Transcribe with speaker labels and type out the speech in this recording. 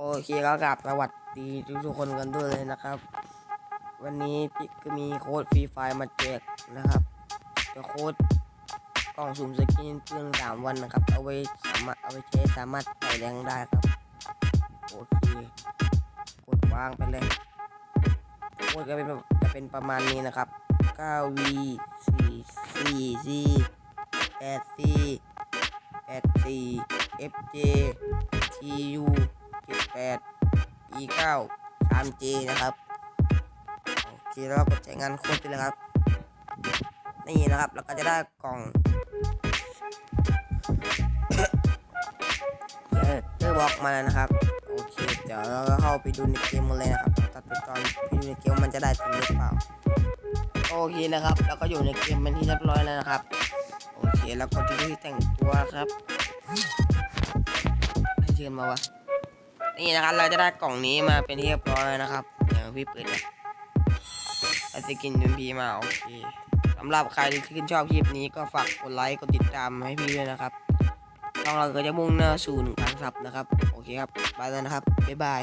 Speaker 1: โอเคก็กลับสวัสดีทุกๆคนกันด้วยเลยนะครับ วันนี้พี่ก็มีโค้ดฟรีไฟมาแจกนะครับจะโค้ดกล่องสุ่มสกินเพื่อนสามวันนะครับ เอาไว้สามารถเอาไว้ใช้สามารถไต่แรงได้ครับ โอเคกดวางไปเลยโค้ดก็เป็นจะเป็นประมาณนี้นะครับ 9V 4 4 C 8 C 8 C FJ TU 8 E 9 3J นะครับโอเคแล้วกดใช้งานโค้ดไปเลยครับนี่นะครับแล้วก็จะได้กล่องเจอเจอบล็อกมาแล้วนะครับโอเคเดี๋ยวเราก็เข้าไปดูในเกมกันเลยนะครับตัดไปตอนไปดูในเกมมันจะได้จริงหรือเปล่าโอเคนะครับแล้วก็อยู่ในเกมเป็นที่เรียบร้อยแล้วนะครับโอเคแล้วก็ที่แต่งตัวครับให้เชิญมาวะ นี่นะครับ เราจะได้กล่องนี้มาเป็นที่เรียบร้อยนะครับเดี๋ยวพี่เปิดเราจะกินเป็นพีมาโอเคสำหรับใครที่ชื่นชอบคลิปนี้ก็ฝากกดไลค์กดติดตามให้พี่ด้วยนะครับช่องเราก็จะมุ่งหน้าสู่หนึ่งพันซับนะครับ โอเคครับ ไปแล้วนะครับ บ๊ายบาย